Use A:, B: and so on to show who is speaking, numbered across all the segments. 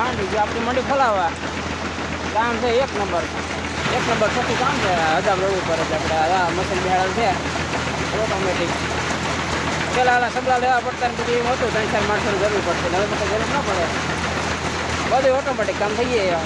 A: માંડી ગયો આપણી મંડી ફલાવા કામ છે એક નંબર. એક નંબર છઠ્ઠું કામ છે. હજાર લેવું પડે છે આપણે આ મશીન બેડા છે. ઓટોમેટિક પેલા આના સબલા લેવા પડતા બધું એમ હતું. ત્રણ ચાર માણસોની જરૂર પડશે. હવે તો જરૂર ન પડે. બધું ઓટોમેટિક કામ થઈ જાય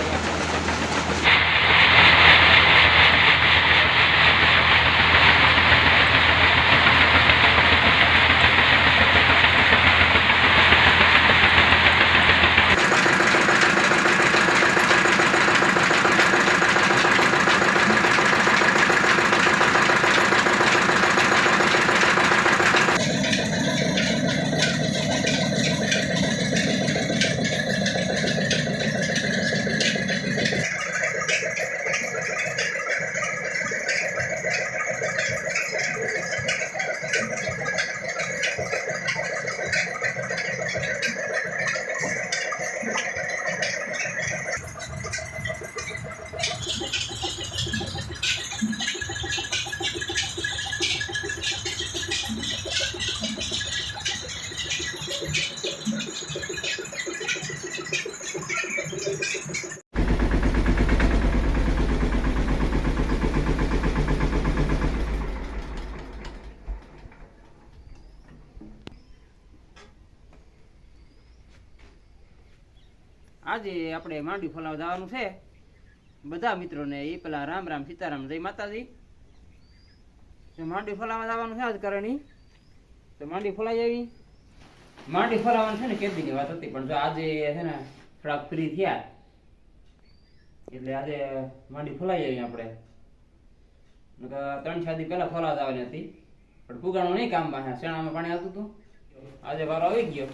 A: આજે આપણે માંડી ફોલાવા જવાનું છે. બધા મિત્રોને એ પેલા રામ રામ સીતારામ જય માતાજી. માંડી ફલાવા જવાનું છે આજ કરણી. તો માંડી ફોલાઈ આવી. માંડી ફોલાવાનું છે ને કેદીની વાત હતી, પણ જો આજે છે ને થોડાક ફ્રી થયા. એટલે આજે માંડી ફોલાઈ આવી આપણે. ત્રણ ચાર દી પહેલા ફલાવા જવાની હતી. પણ પુગાણું નહીં કામમાં, શેણામાં પાણી આવતું હતું. આજે વારો આવી ગયો.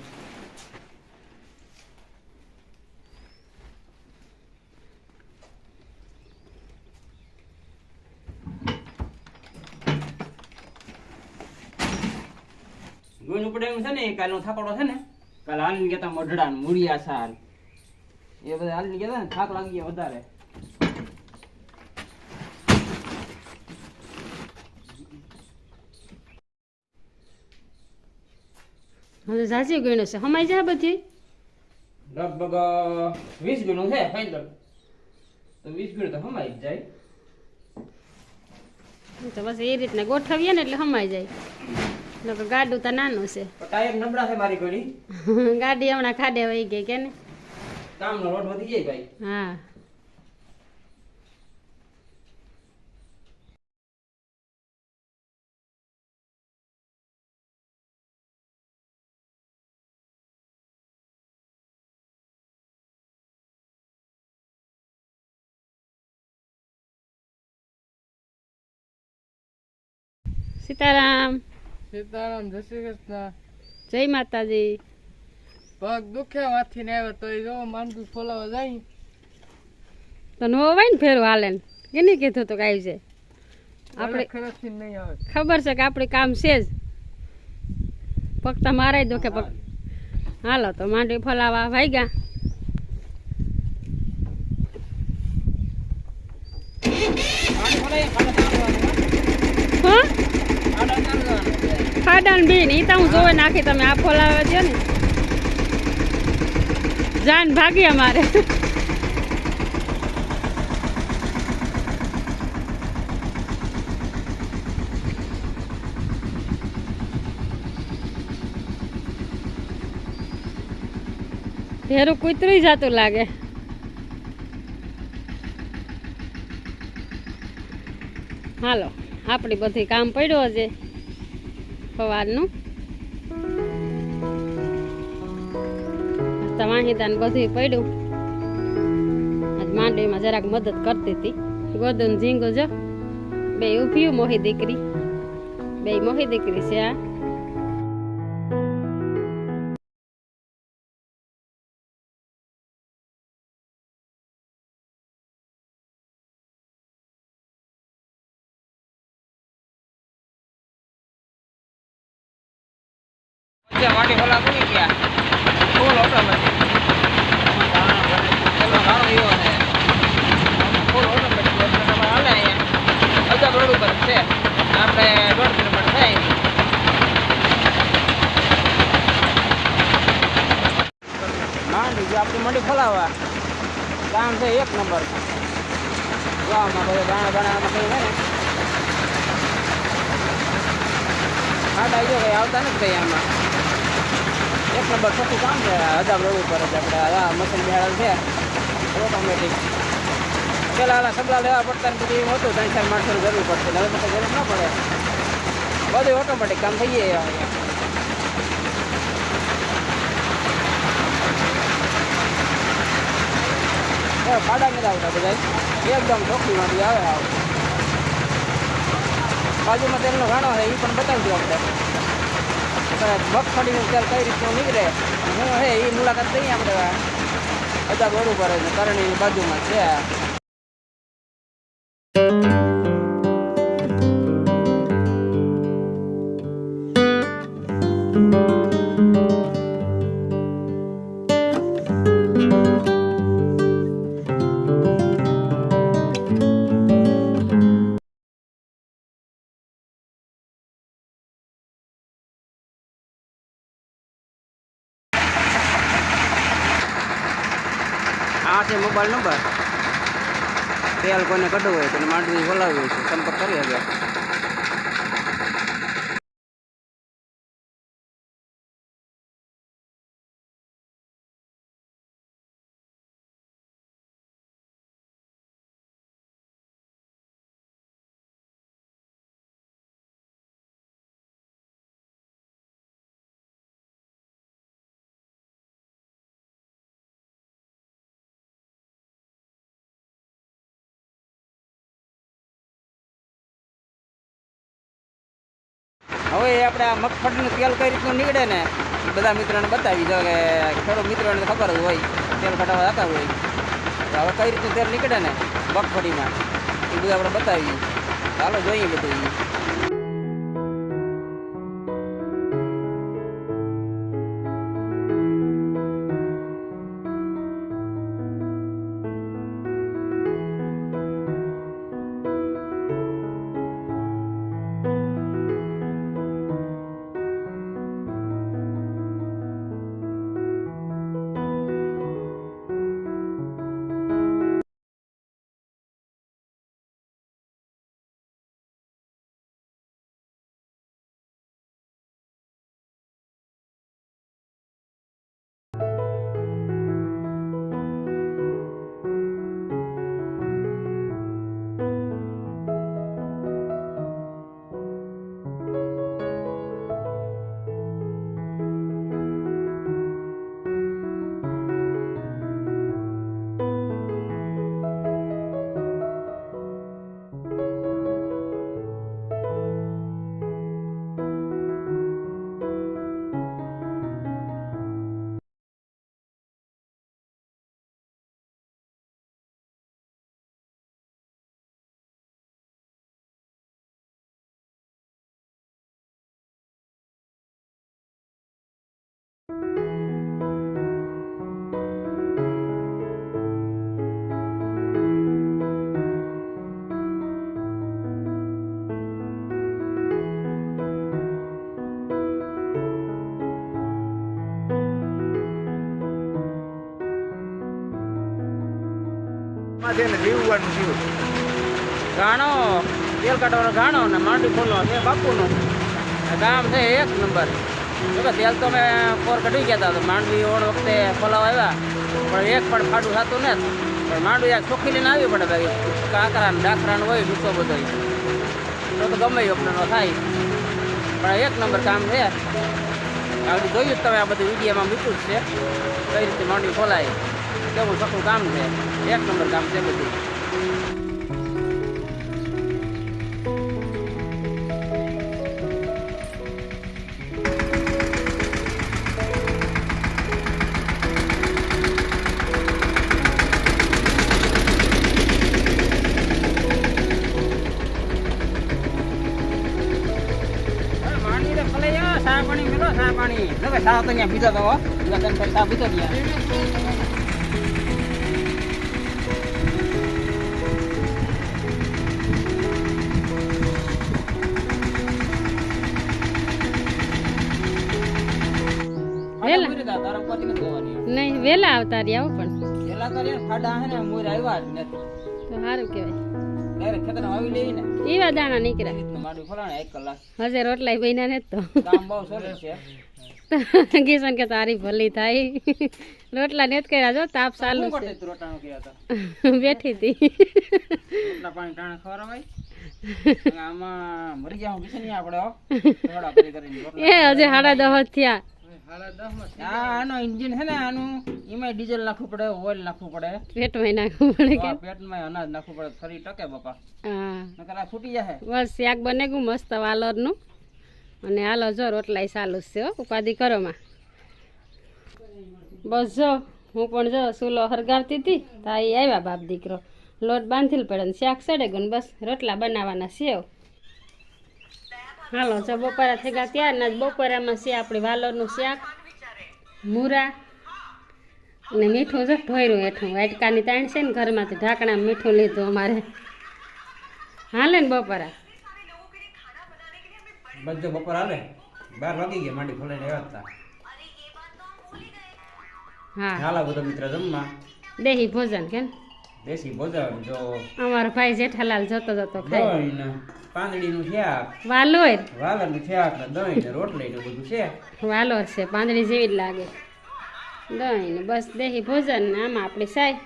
A: ગુણ ઉપડે એમ છે ને કાલનો થાપાડો છે ને કાલે હાલીને ગયા મઢડા મૂળિયા સાર. એ બધા હાલીને ગયા ને થાક લાગી ગયા વધારે.
B: હવે સાચી ગણ્યું છે. હમાઈ જાય બધી?
A: લગભગ વીસ ગુણું છે ફાઇનલ તો વીસ ગુણ તો હમાઈ જાય.
B: તો બસ એ રીતના ગોઠવીએ ને એટલે હમાઈ જાય. નકર ગાડું તો નાનું છે.
A: ટાયર નબળા છે મારી ઘડી
B: ગાડી હમણાં ખાડે વહી ગઈ કે ને?
A: કામનો રોડ વધી જાય ભાઈ.
B: હા. સીતારામ.
C: સીતારામ જય શ્રી કૃષ્ણ.
B: જય માતાજી.
C: પગ દુખે માંથી ને આવ્યો તો એ જો માંડવી ફોલાવા જાય.
B: તો નો હોય ને ફેરો હાલે ને કેને કીધું તો કાઈ છે આપણે
C: આપણે નહીં આવે.
B: ખબર છે કે આપણે કામ છે જ. પગ તો મારાય દુખે પગ. હાલો. તો માંડવી ફલાવા વાગ્યા
A: પાણી ફલાય, ખાડા ચાલુ
B: હા
A: ખાડા ચાલુ જવાનું
B: ખાડાન બીન તો હું જોવે નાખી, તમે આ ફોલાવે છે ને. જાન ભાગી અમારે. ઢેરું કૂતરી જતું લાગે. હાલો, આપણી બધી કામ પડ્યો છે. સવારનું વાહિદાન બધું પડ્યું. માંડવીમાં જરાક મદદ કરતી હતી. ગોદન ઝીંગો જો. બે ઊભી મોહી દીકરી. બે મોહી દીકરી છે આ.
A: આપણે. માંડી ફોલાવા કામ છે એક નંબર ગામમાં બધે દાણા બાણામાં કઈ હોય હા જો કઈ આવતા નથી આમાં એક નંબર ચોખ્ખું કામ છે, હજાર રોડ ઉપર જ આપણે આ મશીન બેહાડેલ છે. ઓટોમેટિક પેલા આલા સગલા લેવા પડતા ને બધું એવું હતું, ત્રણ ચાર માણસોની જરૂર પડશે હવે તો જરૂર ન પડે. બધું ઓટોમેટિક કામ થઈ જાય અહીંયા એ ખાડા નથી આવતા બધા એકદમ ચોખ્ખીમાંથી આવે આવ. બાજુમાં તેલનો ઘાણો છે એ પણ બતાવજો આપણે આપણે. મગફળીનું તેલ કઈ રીતનું નીકળે? હું હે એ મુલાકાત લઈએ આપણે બધા રોડ ઉપર જ કરણીની બાજુમાં છે આ છે મોબાઈલ નંબર તેલ કોઈને કઢવું હોય તેને માંડવી બોલાવ્યું તો સંપર્ક કરી શકે હવે આપણે આ મગફળીનું તેલ કઈ રીતનું નીકળે ને બધા મિત્રોને બતાવી દો કે ખેડૂત મિત્રોને ખબર જ હોય, તેલ કઢાવવા જતા હોય. તો હવે કઈ રીતનું તેલ નીકળે ને મગફળીમાં, એ બધું આપણે બતાવીએ. ચાલો જોઈએ બધું ઈ.
D: છે ને લીવવાનું થયું.
A: ઘાણો તેલ કાઢવાનો ઘાણો ને માંડી ફૂલનો છે, બાપુનો. ગામ છે એક નંબર. જોકે તેલ તો અમે પોર કઢી ગયા હતા માંડવી ઓળ વખતે ફોલાવ આવ્યા. પણ એક પણ ફાડું થતું ને પણ માંડવી આ ચોખ્ખી લઈને આવી પડે ભાઈ. કાંકરા ને ડાકરા ને હોય ડૂસો બધો તો તો ગમે આપણે ન થાય. પણ એક નંબર કામ છે. આ બધું જોયું જ તમે, આ બધું વિડીયોમાં મૂક્યું જ છે. કઈ રીતે માંડવી ફોલાય કેવું ચોખ્ખું કામ છે એક નંબર કામ છે બધું માંડીને ફલાઈ આવો, ચા પાણી મેલો, ચા પાણી. જો કે ચા તો અહીંયા પીધો તો હો. પેલા ત્રણ ચાર ચા પીધો
B: આવતા રહ્યા પણ.
A: પેલા તો ખાડા હે ને મોર આવ્યા જ નથી.
B: તો સારું કહેવાય.
A: ખેતરમાં આવી લઈ ને.
B: એવા દાણા નીકળ્યા.
A: માડું ફલાણે એક કલાક.
B: હજે રોટલા બન્યા ને તો.
A: કામ બહુ સરસ છે.
B: કિશન કે તારી ભલી થાય. રોટલા ને જ કર્યા જો તાપ ચાલુ છે. બેઠી હતી.
A: રોટલા પાણી ટાણે ખવડાવાય આમાં મરી ગયા હું કિશન આપણે
B: એ હજે સાડા દહ થયા.
A: આનો ઇન્જિન છે ને આનું એમાં ડીઝલ નાખવું પડે ઓઇલ નાખવું પડે.
B: પેટમાં નાખવું પડે કે
A: પેટમાં અનાજ નાખવું પડે ફરી ટકે બાપા.
B: હા.
A: નકર આ ફૂટી જશે.
B: બસ શાક બને ગયું મસ્ત વાલરનું. અને હાલો જો રોટલાય ચાલુ છે હો ઉપાધિ કરો માં. બસ જો હું પણ જો સુલો હરગાવતી હતી તા એ આવ્યા બાપ દીકરો. લોટ બાંધી પડે ને શાક સડે ગયું બસ રોટલા બનાવવાના સેવ હાલો જો બપોરા થઈ ગયા ત્યારના જ બપોરામાં છે આપણે વાલોરનું શાક મૂરા અને મીઠું છે ઢોયરું હેઠું. વાટકાની તાણ છે ને ઘરમાંથી ઢાંકણા મીઠું લીધું અમારે. હાલે ને બપોરા.
A: બધો બપોર હાલે. બાર વાગી ગયા માંડી ફોલાઈને આવ્યા હતા.
B: હા.
A: હાલા બધા મિત્ર જમવા.
B: દેહી ભોજન કેમ?
A: દેશી ભોજન જો.
B: અમારો ભાઈ જેઠાલાલ જતો જતો ખાય.
A: પાંદડીનું શાક
B: વાલોર
A: વાલરનું શાક ને દહીં ને રોટલી ને બધું છે.
B: વાલોર છે પાંદડી જેવી જ લાગે. દહીં ને બસ દેહી ભોજન ને આમાં આપણી સાય